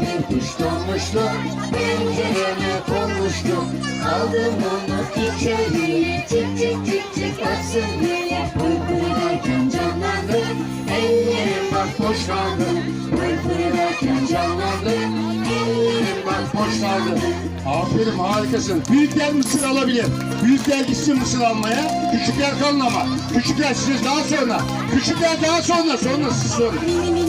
bir kuş donmuştu Pencereme konmuştu Aldım onu içeriye Çık çık çık çık ötsün diye Uykuydayken canlandı Ellerim bak boş kaldı Uykuydayken canlandı Ellerim bak boş kaldı Aferin harikasın. Büyükler mısır alabilir. Büyükler gitsin mısır almaya. Küçükler kalın ama. Küçükler siz daha sonra. Küçükler daha sonra. Sonra siz sonra. Mini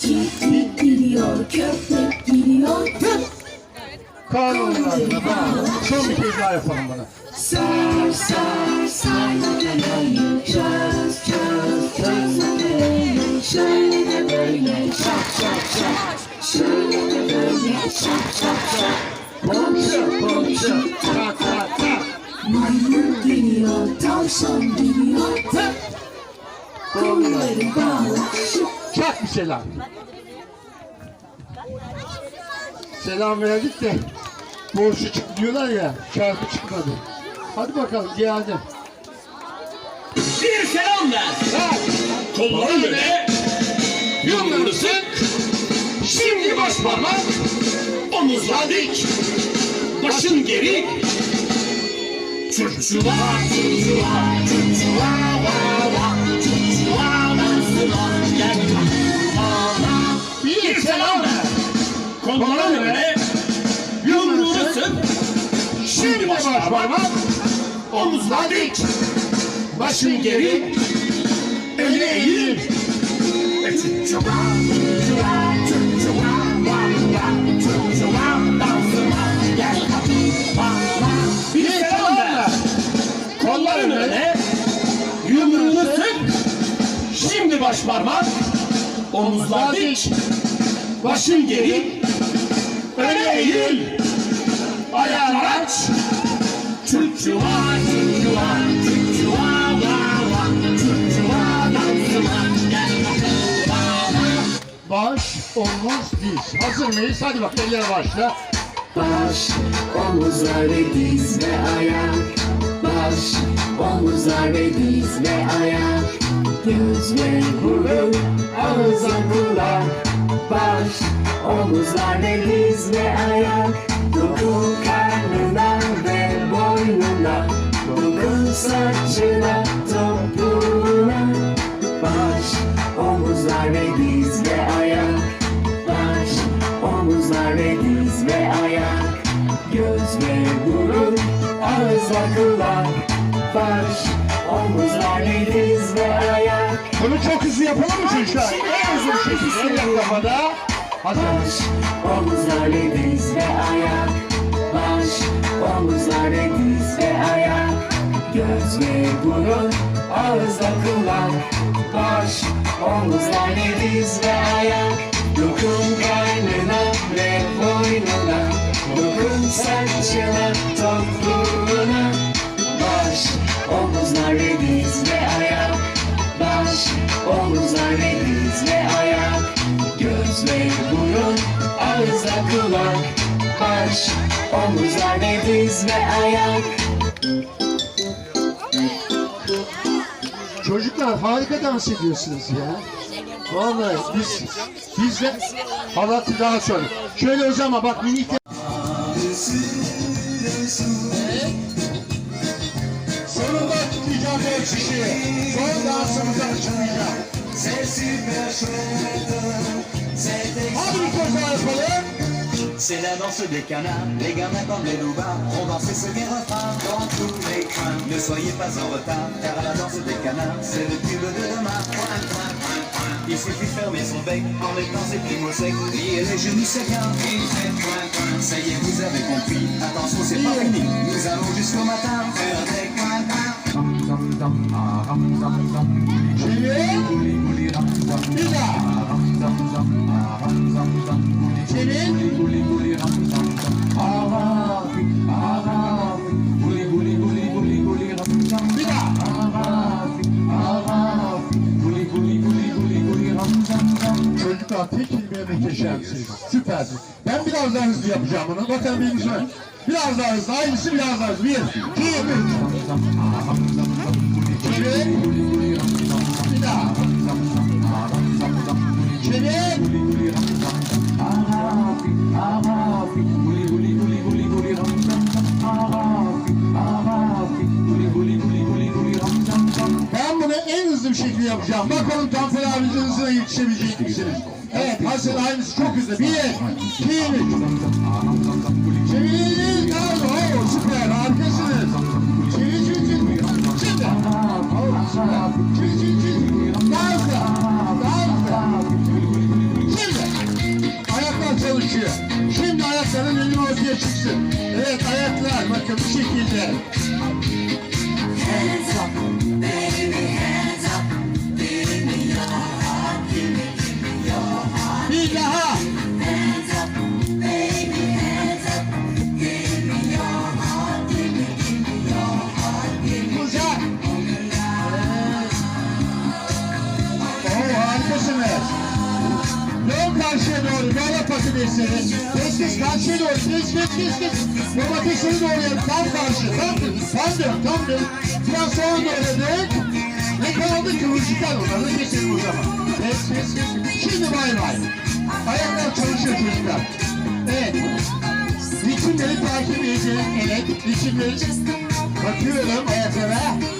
Tilki geliyor, köpek geliyor Kollarını bağla. Son bir kez daha yapalım bana. Sar sar sar bakalım Çöz çöz çöz bakalım Şöyle de böyle şak şak şak Şöyle de böyle şak şak şak Komşu komşu. Tak tak tak. Maymun geliyor, tavşan geliyor Kolları bağla Çak bir selam. Selam verdik de borçlu çıktı diyorlar ya şarkı çıkmadı. Hadi bakalım geldi. Bir selam ver. Kolları böyle. Yumruğunu sık. Şimdi baş parmak. Omuzlar dik. Başın geri. Çırçıva, çırçıva, çırçıva, va, va. Bir selam ver. Böyle. Yumruğunu sık. Şimdi baş parmak. Dik. Başın geri. Öne eğil. Bir selam ver. Kolların öne. Sık. Şimdi baş parmak. Omuzlar dik. Başın geri. Öne eğil. Ayağını aç. Çuçuva, çuçuva, çuçuva, va, va. Çuçuva, dansıma, gel. Baş, omuz, diz. Hazır mıyız? Hadi bak eller başla. Baş, omuzlar ve diz ve ayak Baş, omuzlar ve diz ve ayak Ve burun, ağız ve kulak Baş, omuzlar ve diz ve ayak Dokun karnına ve boynuna. Dokun saçına, topuğuna Baş, omuzlar ve diz ve ayak Baş, omuzlar ve diz ve ayak. Göz ve burun, ağız ve kulak Baş, omuzlar ve diz ve ayak Bunu çok hızlı yapalım mı çocuklar? En hızlı şekilde. Elle kafada. Hazır. Baş, omuzlar ve diz ve ayak Baş, omuzlar ve diz ve ayak Göz ve burun, ağız ve kulak Baş, omuzlar ve diz ve ayak Dokun karnına ve boynuna Dokun saçına, topuğuna omuzlar ve diz ve ayak Göz ve burun, ağız ve kulak Baş, omuzlar ve diz ve ayak Çocuklar harika dans ediyorsunuz ya. Vallahi biz biz de halatı daha sonra. Şöyle o zaman bak minik C'est la danse des canards, les gamins comme les loupards ont dansé ce gai refrain dans tous les coins. Ne soyez pas en retard, car la danse des canards, c'est le tube de demain. Il suffit de fermer son bec en mettant ses petits mots secs. Plier les genoux, c'est bien. Ça y est, vous avez compris. Attention, c'est pas fini. Nous allons jusqu'au matin faire des Çocuklar tek kelimeyle muhteşemsiniz. Süpersiniz. Ben biraz daha hızlı yapacağım bunu. Bakın benim için. Biraz daha hızlı. Aynısı biraz daha hızlı. Bir, iki, üç. Çevir. Bir daha. Çevir. Ben bunu en hızlı bir şekilde yapacağım. Bakalım Tanfer abinizin hızına yetişebilecek misiniz? Evet, hazır aynısı çok hızlı. Bir, iki, üç. Çevirin. Çıksın. Evet, ayaklar bakın bu şekilde. Karşıya doğru. Böyle patatesleri. Kes kes karşıya doğru. Kes kes kes kes. Domatesleri doğrayalım. Tam karşı. Tam tam dön. Tam dön. Biraz soğan doğradık. Ne kaldı? Kıvırcıklar onları da keselim o zaman. Kes kes kes. Şimdi bay bay. Ayaklar çalışıyor çocuklar. Evet. Ritimleri takip edin. Evet. Ritimleri. Bakıyorum ayaklara.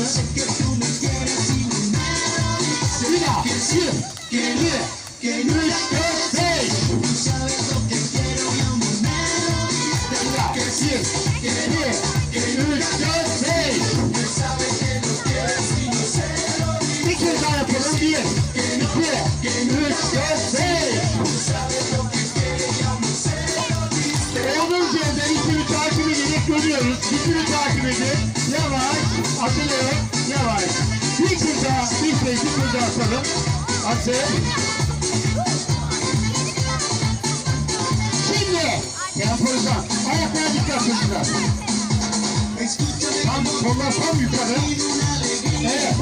Kara saçını. Bir daha. Bir. İki. Üç. Dört. Beş. Bir Yavaş. Atılıyor. Yavaş. Bir daha. Bir kez daha atalım. Atın. Şimdi. Temporizan. Ayaklara dikkat çocuklar. Tam kollar tam yukarı. Evet.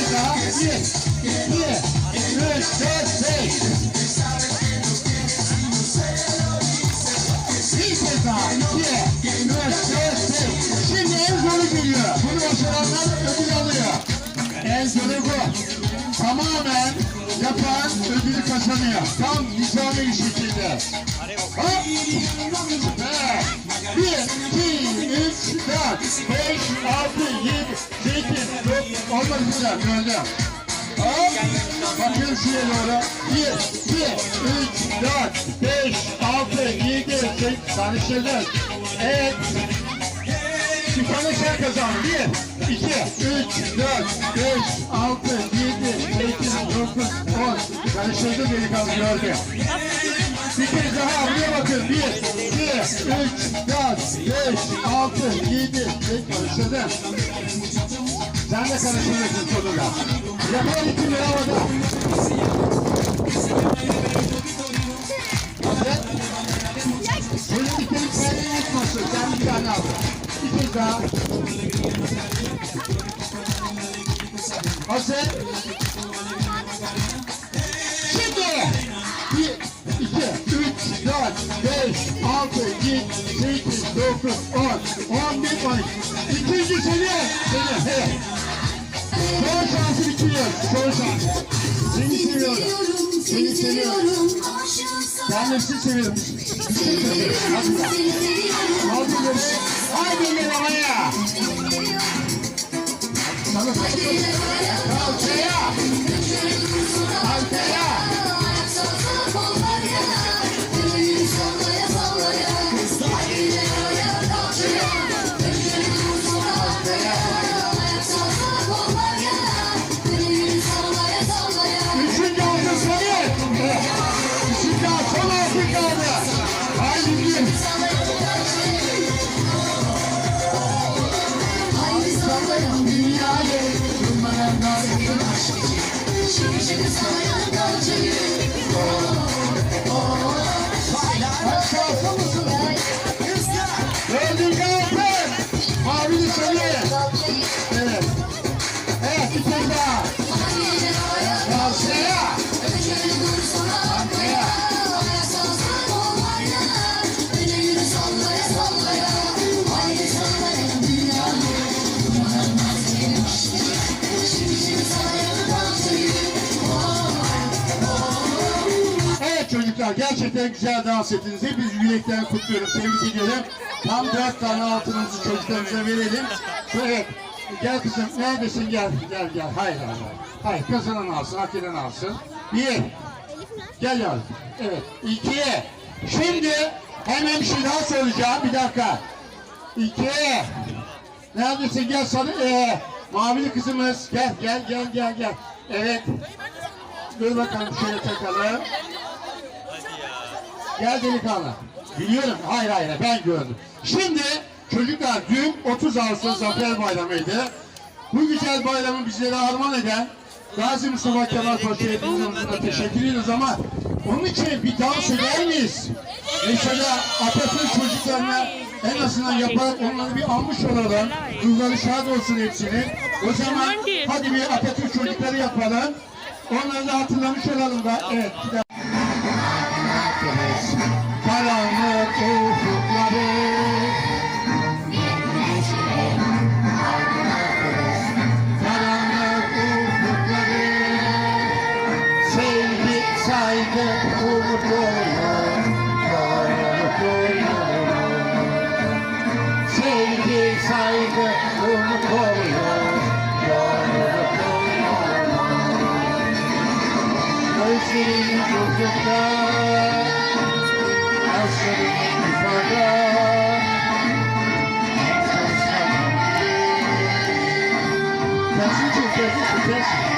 Kez daha. Bir, iki, üç, dört. Şimdi en zoru geliyor. Bunu başaranlar ödül alıyor. En zoru bu. Tamamen yapan ödülü kazanıyor. Tam nizami şekilde. Hop. Süper. Bir, iki, üç, dört, beş, altı, yedi, sekiz, dokuz, olmak üzere. Gördüm. Hop. Bakın şuraya doğru. Bir, iki, üç, dört, beş, altı, yedi, sekiz. Tanıştırdık. Evet. Bir tane sen kazandın. Bir, iki, üç, dört, beş, altı, yedi, sekiz, dokuz, on. Karıştırdı delikanlı gördü. Bir kez daha buraya bakın. Bir, iki, üç, dört, beş, altı, yedi, sekiz. Karıştırdı. Sen de karıştırırsın sonunda. Yapalım iki lira havada. Evet. Söylediklerim kendini unutmasın. Sen bir tane al. Daha. Hazır. Şimdi. Bir, iki, üç, dört, beş, altı, yedi, sekiz, dokuz, on, on bir, on iki. İkinci. Seviye. Evet. Son şansı bitiriyor. Son şans. Seni seviyorum. Seni seviyorum. Ben de sizi seviyorum. Hadi bakalım. Hadi bakalım. Vamos, Vamos, Gerçekten güzel dans ettiniz. Hepinizi yürekten kutluyorum. Tebrik ediyorum. Tam dört tane altınımızı çocuklarımıza verelim. Şöyle gel kızım neredesin gel gel gel. Hayır hayır hayır. Kazanan alsın hak eden alsın. Bir. Gel yavrum. Evet. İki. Şimdi hemen bir şey daha soracağım. Bir dakika. İki. Neredesin gel sana. Ee, mavili kızımız. Gel gel gel gel gel. Evet. Dur bakalım şöyle takalım. Gel delikanlı. Biliyorum. Hayır hayır ben gördüm. Şimdi çocuklar dün 30 Ağustos Zafer Bayramı'ydı. Bu güzel bayramı bizlere armağan eden Gazi Mustafa Kemal Paşa hepimizin adına teşekkür ediyoruz ama onun için bir dans eder miyiz? Mesela Atatürk çocuklarına en azından yapar onları bir almış olalım. Ruhları şad olsun hepsinin. O zaman hadi bir Atatürk çocukları yapalım. Onları da hatırlamış olalım da. Evet saygı, yolu Yolu koyuyor Sevgi, saygı, umut koyuyor Yolu koyuyor Gözlerin çocukta Aslanın ifade çek, tersini çek, tersini. Aslanın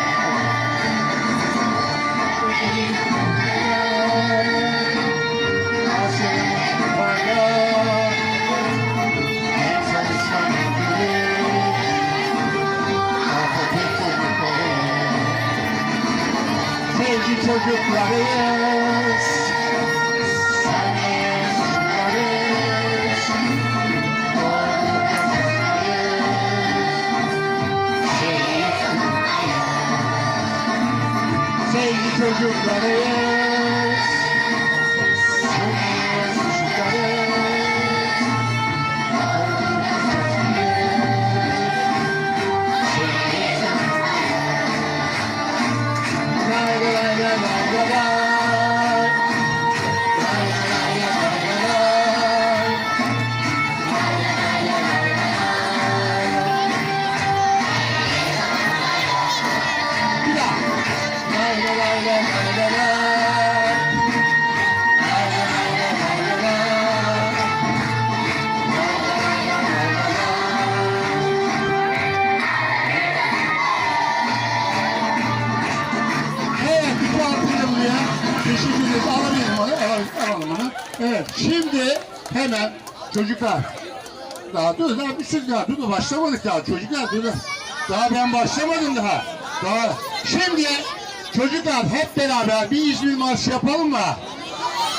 Guadalajara. Teşekkür ederiz. Alabilirim onu. Alalım, alalım onu. Evet, şimdi hemen çocuklar. Daha dur, daha bir sürü daha. Dur, başlamadık daha. Çocuklar, dur. Daha ben başlamadım daha. Daha. Şimdi çocuklar hep beraber bir İzmir marşı yapalım mı?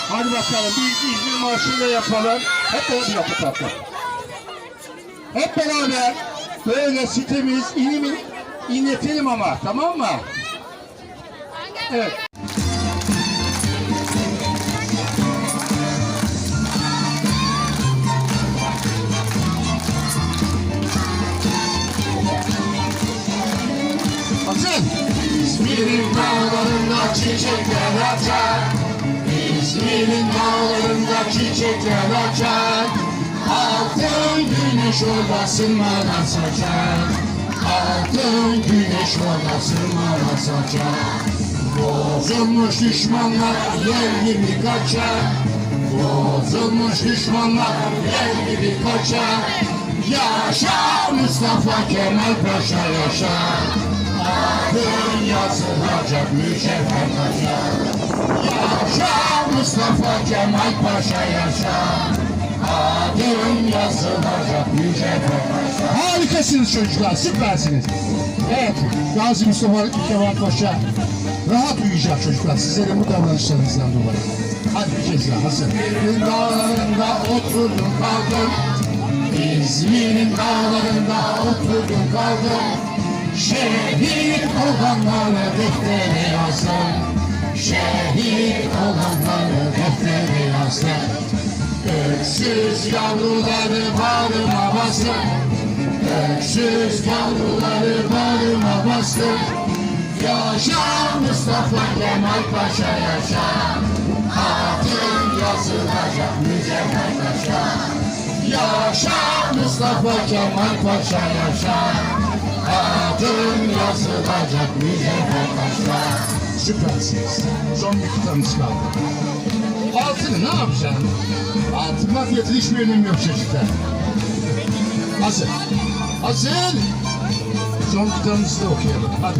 Hadi bakalım, bir İzmir marşını da yapalım. Hep beraber yapalım. tatlı. Hep beraber böyle sitemiz, ilimin inletelim ama tamam mı? Evet. Çiçekler açar. İzmir'in dağlarında çiçekler açar. Altın güneş sırmalar saçar. Altın güneş sırmalar saçar. Bozulmuş düşmanlar yer gibi kaçar. Bozulmuş düşmanlar yer gibi kaçar. Yaşa Mustafa Kemal Paşa yaşa. Adın yazılacak mücevher taşa. Yaşa Mustafa Kemal Paşa yaşa. Adın yazılacak mücevher taşa. Harikasınız çocuklar, süpersiniz. Evet, Gazi Mustafa Kemal Paşa rahat uyuyacak çocuklar. Sizlerin bu davranışlarınızdan dolayı. Hadi daha hazır. Dağlarında oturdum kaldım. İzmir'in dağlarında oturdum kaldım. Şehit olanları deftere yazdım. Şehit olanları deftere yazdım. Öksüz yavruları bağrıma bastım. Öksüz yavruları bağrıma bastım. Yaşa Mustafa Kemal Paşa yaşa. Adın yazılacak mücevher taşa. Yaşa Mustafa Kemal Paşa yaşa. Adın yazılacak mücevher taşa. Süpersiniz. Son bir kıtamız kaldı. Altını ne yapacaksın? Altın maddiyatın hiçbir önemi yok çocuklar. Hazır. Hazır. Son kitabımızı da okuyalım. Hadi.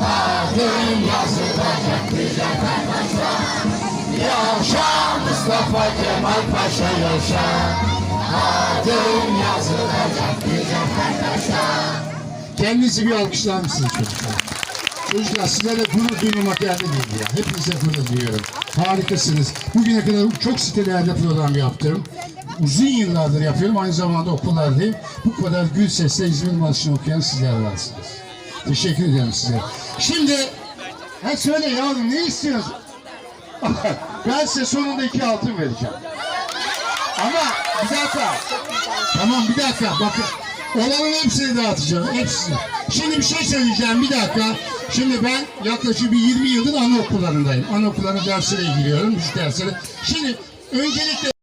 Adın yazılacak mücevher taşa. Yaşa Mustafa Kemal Paşa yaşa. Adın yazılacak mücevher taşa. Kendinizi bir alkışlar mısınız çocuklar? Çocuklar sizlerle gurur duymamak yerde değil ya. Hepinize gurur duyuyorum. Harikasınız. Bugüne kadar çok sitelerde program yaptım. Uzun yıllardır yapıyorum. Aynı zamanda okullardayım. Bu kadar gül sesle İzmir Marşı'nı okuyan sizler varsınız. Teşekkür ederim size. Şimdi ha söyle yavrum ne istiyorsun? ben size sonunda iki altın vereceğim. Ama bir dakika. Tamam bir dakika bakın. Olanın hepsini dağıtacağım. Hepsini. Şimdi bir şey söyleyeceğim bir dakika. Şimdi ben yaklaşık bir 20 yıldır anaokullarındayım. Anaokullarına derslere giriyorum. Müzik dersleri. Şimdi öncelikle